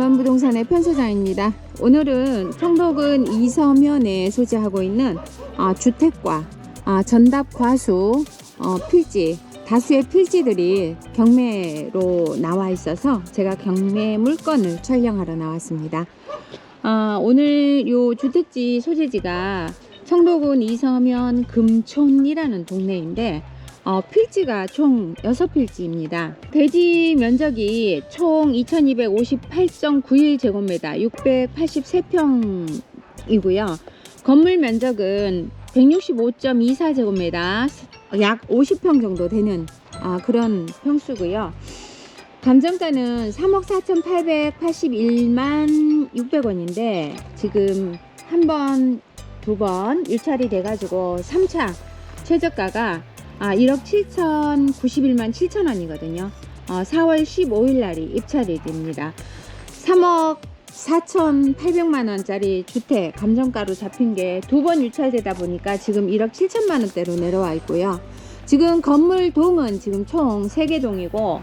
동만부동산의 편소장입니다. 오늘은 청도군 이서면에 소재하고 있는 아, 주택과 아, 전답 과수 어, 필지 다수의 필지들이 경매로 나와 있어서 제가 경매 물건을 촬영하러 나왔습니다. 아, 오늘 요 주택지 소재지가 청도군 이서면 금촌이라는 동네인데 어, 필지가 총 6필지입니다. 대지 면적이 총 2258.91제곱미터 683평이고요. 건물 면적은 165.24제곱미터 약 50평 정도 되는 아, 그런 평수고요. 감정가는 3억 4,881만 600원인데 지금 한 번, 두 번 일찰이 돼가지고 3차 최저가가 아, 1억 7,091만 7천 원이거든요. 어, 4월 15일 날이 입찰이 됩니다. 3억 4,800만 원짜리 주택 감정가로 잡힌 게 두 번 유찰되다 보니까 지금 1억 7천만 원대로 내려와 있고요. 지금 건물 동은 지금 총 3개 동이고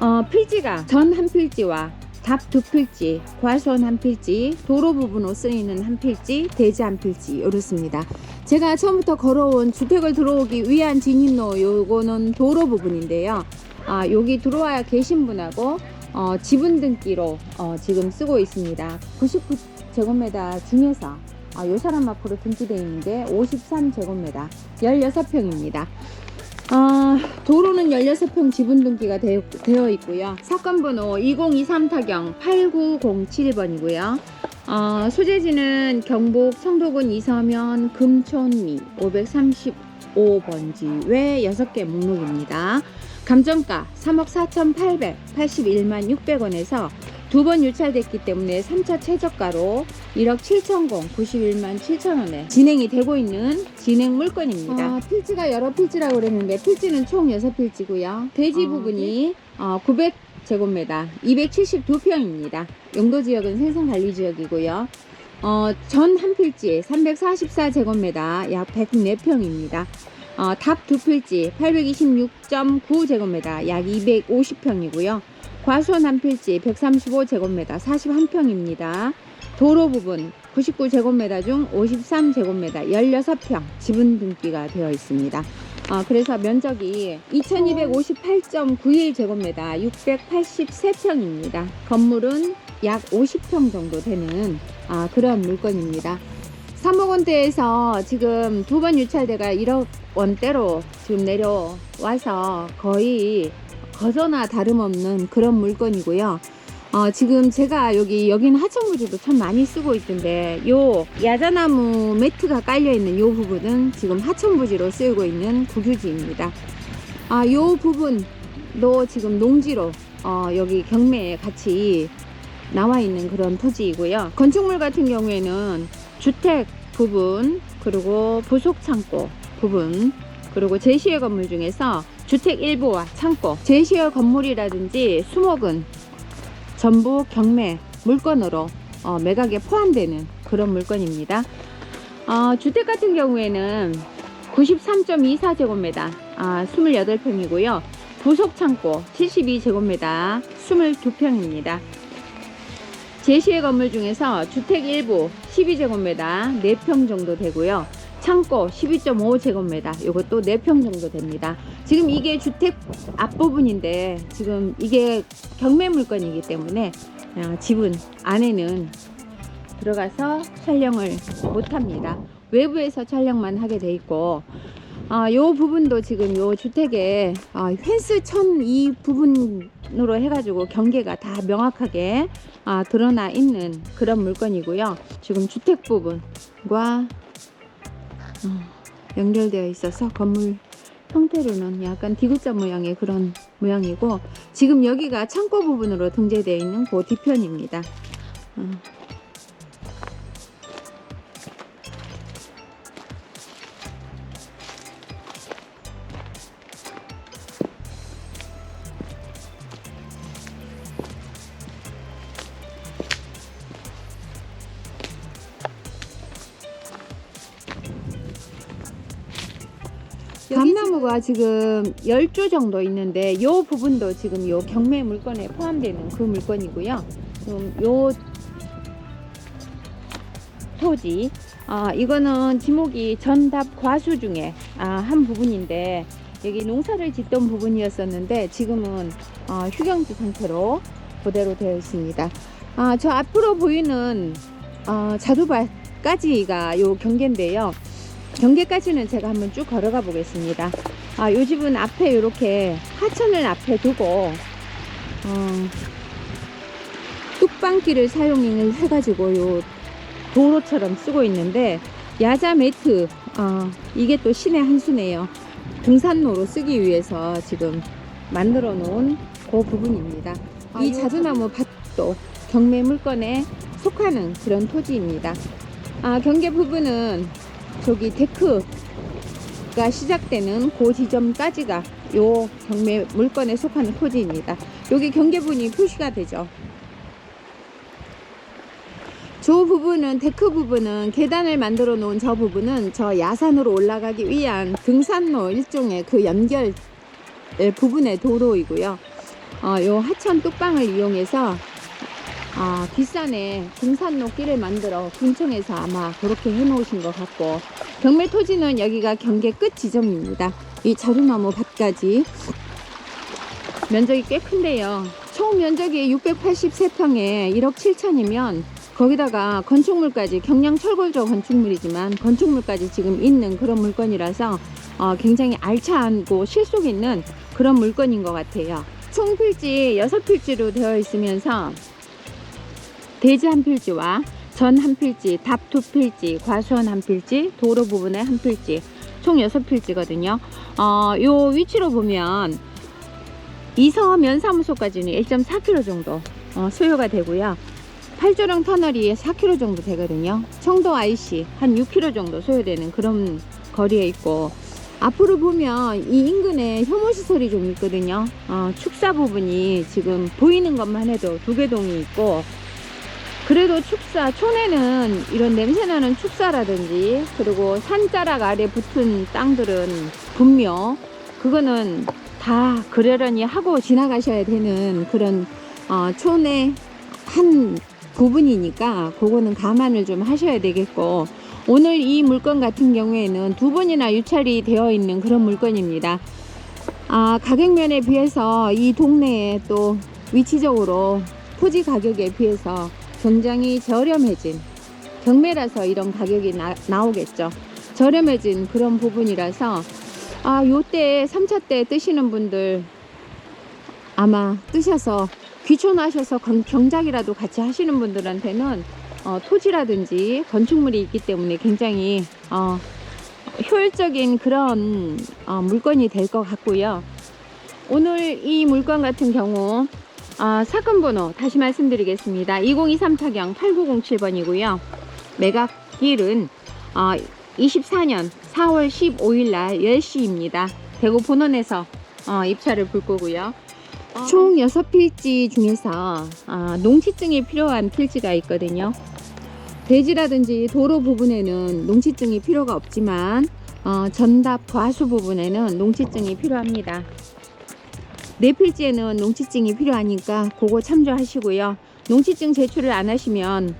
어, 필지가 전 한 필지와 답 두 필지, 과수원 한 필지, 도로 부분으로 쓰이는 한 필지, 대지 한 필지 이렇습니다. 제가 처음부터 걸어온 주택을 들어오기 위한 진입로 요거는 도로 부분인데요. 아, 여기 들어와야 계신 분하고 어, 지분 등기로 어, 지금 쓰고 있습니다. 99제곱미터 중에서 아, 요 사람 앞으로 등기되어 있는데 53제곱미터 16평입니다. 아, 도로는 16평 지분 등기가 되어, 되어 있고요. 사건 번호 2023 타경 8907번이고요. 어, 소재지는 경북 청도군 이서면 금촌리 535번지 외 6개 목록입니다. 감정가 3억 4,881만 600원에서 두 번 유찰됐기 때문에 3차 최저가로 1억 7천공 91만 7천원에 진행이 되고 있는 진행 물건입니다. 아, 필지가 여러 필지라고 그랬는데 필지는 총 6필지고요. 대지 아, 부분이 어, 900 제곱미터 272평입니다. 용도 지역은 생산 관리 지역이고요. 어, 전 한 필지 344 제곱미터 약 104평입니다. 어, 답 두 필지 826.9 제곱미터 약 250평이고요. 과수원 한 필지 135 제곱미터 41평입니다. 도로 부분 99제곱미터 중 53제곱미터 16평 지분 등기가 되어 있습니다. 어, 그래서 면적이 2258.91제곱미터 683평입니다. 건물은 약 50평 정도 되는 아, 그런 물건입니다. 3억 원대에서 지금 두 번 유찰대가 1억 원대로 지금 내려와서 거의 거저나 다름없는 그런 물건이고요. 어, 지금 제가 여기 여기는 하천부지도 참 많이 쓰고 있던데 요 야자나무 매트가 깔려 있는 요 부분은 지금 하천부지로 쓰이고 있는 국유지입니다. 아, 요 부분도 지금 농지로 어, 여기 경매에 같이 나와 있는 그런 토지이고요. 건축물 같은 경우에는 주택 부분 그리고 부속 창고 부분 그리고 제시의 건물 중에서 주택 일부와 창고 제시의 건물이라든지 수목은 전부 경매 물건으로 어, 매각에 포함되는 그런 물건입니다. 어, 주택 같은 경우에는 93.24제곱미터 아, 28평이고요. 부속 창고 72제곱미터 22평입니다. 제시의 건물 중에서 주택 일부 12제곱미터 4평 정도 되고요. 창고 12.5제곱미터 이것도 4평 정도 됩니다. 지금 이게 주택 앞부분인데 지금 이게 경매 물건이기 때문에 어, 지분 안에는 들어가서 촬영을 못합니다. 외부에서 촬영만 하게 돼 있고 아, 요 부분도 지금 요 주택에 아, 펜스 천 이 부분으로 해가지고 경계가 다 명확하게 아, 드러나 있는 그런 물건이고요. 지금 주택 부분과 어, 연결되어 있어서 건물 형태로는 약간 디귿자 모양의 그런 모양이고 지금 여기가 창고 부분으로 등재되어 있는 그 뒤편입니다. 어. 감나무가 지금 10주 정도 있는데 이 부분도 지금 요 경매 물건에 포함되는 그 물건이고요. 지금 요 토지 아 이거는 지목이 전답 과수 중에 아, 한 부분인데 여기 농사를 짓던 부분이었었는데 지금은 어, 휴경지 상태로 그대로 되어 있습니다. 아, 저 앞으로 보이는 어, 자두밭까지가 요 경계인데요. 경계까지는 제가 한번 쭉 걸어가 보겠습니다. 아, 요 집은 앞에 이렇게 하천을 앞에 두고 어, 뚝방길을 사용을 해가지고 요 도로처럼 쓰고 있는데 야자 매트 어, 이게 또 신의 한 수네요. 등산로로 쓰기 위해서 지금 만들어 놓은 그 부분입니다. 이 자두나무 밭도 경매 물건에 속하는 그런 토지입니다. 아, 경계 부분은 저기 데크가 시작되는 그 지점까지가 요 경매 물건에 속하는 토지입니다. 여기 경계분이 표시가 되죠. 저 부분은 데크 부분은 계단을 만들어 놓은 저 부분은 저 야산으로 올라가기 위한 등산로 일종의 그 연결 부분의 도로이고요. 어, 요 하천 뚝방을 이용해서 아, 뒷산에 등산로 길을 만들어 군청에서 아마 그렇게 해 놓으신 것 같고 경매 토지는 여기가 경계 끝 지점입니다. 이 자두나무 밭까지 면적이 꽤 큰데요. 총 면적이 683평에 1억 7천이면 거기다가 건축물까지 경량 철골조 건축물이지만 건축물까지 지금 있는 그런 물건이라서 어, 굉장히 알차고 실속 있는 그런 물건인 것 같아요. 총 필지 6필지로 되어 있으면서 대지 한 필지와 전 한 필지, 답 두 필지, 과수원 한 필지, 도로 부분에 한 필지, 총 여섯 필지거든요. 어, 요 위치로 보면 이서 면사무소까지는 1.4km 정도 어, 소요가 되고요. 팔조령 터널이 4km 정도 되거든요. 청도 IC 한 6km 정도 소요되는 그런 거리에 있고 앞으로 보면 이 인근에 혐오시설이 좀 있거든요. 어, 축사 부분이 지금 보이는 것만 해도 두 개 동이 있고 그래도 축사 촌에는 이런 냄새나는 축사라든지 그리고 산자락 아래 붙은 땅들은 분명 그거는 다 그러려니 하고 지나가셔야 되는 그런 어, 촌의 한 부분이니까 그거는 감안을 좀 하셔야 되겠고 오늘 이 물건 같은 경우에는 두 번이나 유찰이 되어 있는 그런 물건입니다. 아, 가격면에 비해서 이 동네에 또 위치적으로 토지 가격에 비해서 굉장히 저렴해진 경매라서 이런 가격이 나, 나오겠죠. 저렴해진 그런 부분이라서 아, 요때 3차 때 뜨시는 분들 아마 뜨셔서 귀촌하셔서 경- 경작이라도 같이 하시는 분들한테는 어, 토지라든지 건축물이 있기 때문에 굉장히 어, 효율적인 그런 어, 물건이 될 것 같고요. 오늘 이 물건 같은 경우 아, 사건 번호 다시 말씀드리겠습니다. 2023 타경 8907번이고요. 매각일은 어, 24년 4월 15일 날 10시입니다. 대구 본원에서 어, 입찰을 볼 거고요. 총 6필지 중에서 아, 농지증이 필요한 필지가 있거든요. 대지라든지 도로 부분에는 농지증이 필요가 없지만 어, 전답 과수 부분에는 농지증이 필요합니다. 네 필지에는 농지증이 필요하니까 그거 참조하시고요. 농지증 제출을 안 하시면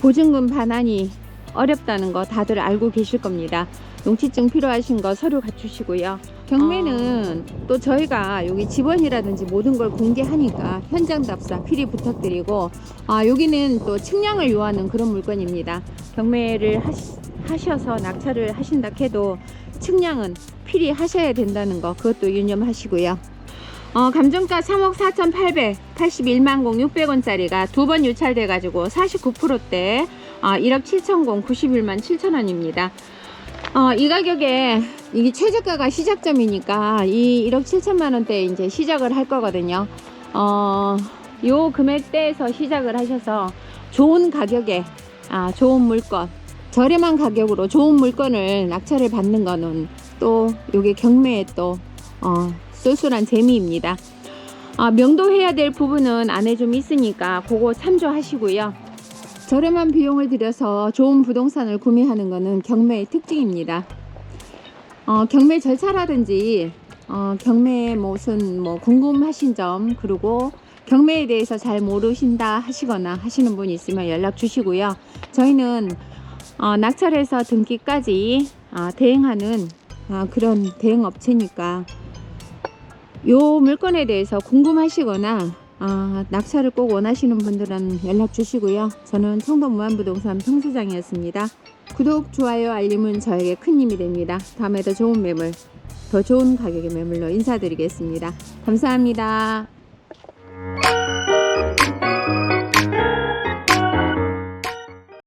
보증금 반환이 어렵다는 거 다들 알고 계실 겁니다. 농지증 필요하신 거 서류 갖추시고요. 경매는 또 저희가 여기 집원이라든지 모든 걸 공개하니까 현장 답사 필히 부탁드리고 아 여기는 또 측량을 요하는 그런 물건입니다. 경매를 하시, 하셔서 낙찰을 하신다 해도 측량은 필히 하셔야 된다는 거 그것도 유념하시고요. 어, 감정가 3억 4,881만 공 600원짜리가 두 번 유찰돼 가지고 49%대 어, 1억 7천 공 91만 7천 원입니다. 어, 이 가격에 이게 최저가가 시작점이니까 이 1억 7천만 원대 이제 시작을 할 거거든요. 어, 요 금액대에서 시작을 하셔서 좋은 가격에 아, 좋은 물건 저렴한 가격으로 좋은 물건을 낙찰을 받는 거는 또 요게 경매에 또 어, 쏠쏠한 재미입니다. 아, 명도해야 될 부분은 안에 좀 있으니까 그거 참조하시고요. 저렴한 비용을 들여서 좋은 부동산을 구매하는 것은 경매의 특징입니다. 어, 경매 절차라든지 어, 경매에 무슨 뭐 궁금하신 점 그리고 경매에 대해서 잘 모르신다 하시거나 하시는 분이 있으면 연락 주시고요. 저희는 어, 낙찰해서 등기까지 아, 대행하는 아, 그런 대행 업체니까 요 물건에 대해서 궁금하시거나 아, 낙찰을 꼭 원하시는 분들은 연락 주시고요. 저는 청도 무한부동산 평수장이었습니다. 구독, 좋아요, 알림은 저에게 큰 힘이 됩니다. 다음에 더 좋은 매물, 더 좋은 가격의 매물로 인사드리겠습니다. 감사합니다.